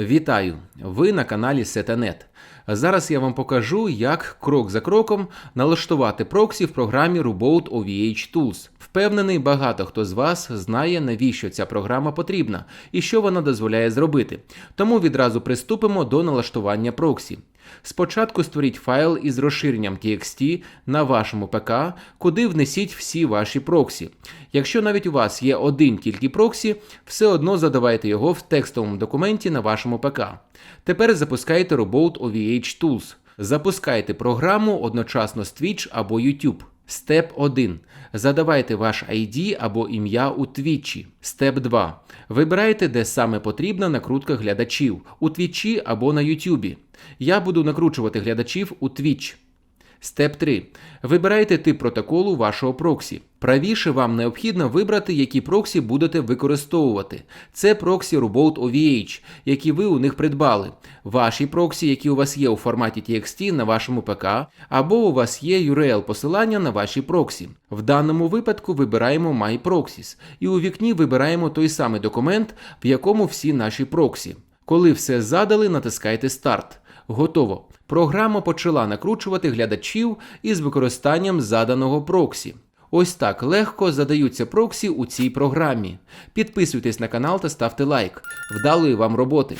Вітаю! Ви на каналі Сетанет. Зараз я вам покажу, як крок за кроком налаштувати проксі в програмі Reboot OVH Tools. Впевнений, багато хто з вас знає, навіщо ця програма потрібна і що вона дозволяє зробити. Тому відразу приступимо до налаштування проксі. Спочатку створіть файл із розширенням TXT на вашому ПК, куди внесіть всі ваші проксі. Якщо навіть у вас є один тільки проксі, все одно задавайте його в текстовому документі на вашому ПК. Тепер запускайте Robot OVH Tools. Запускайте програму одночасно з Twitch або YouTube. Степ 1. Задавайте ваш ID або ім'я у Твічі. Степ 2. Вибирайте, де саме потрібна накрутка глядачів у Твічі або на Ютубі. Я буду накручувати глядачів у Twitch. Степ 3. Вибирайте тип протоколу вашого проксі. Правіше вам необхідно вибрати, які проксі будете використовувати. Це проксі Reboot OVH, які ви у них придбали. Ваші проксі, які у вас є у форматі TXT на вашому ПК, або у вас є URL посилання на ваші проксі. В даному випадку вибираємо My Proxies і у вікні вибираємо той самий документ, в якому всі наші проксі. Коли все задали, натискайте Старт. Готово. Програма почала накручувати глядачів із використанням заданого проксі. Ось так легко задаються проксі у цій програмі. Підписуйтесь на канал та ставте лайк. Вдалої вам роботи!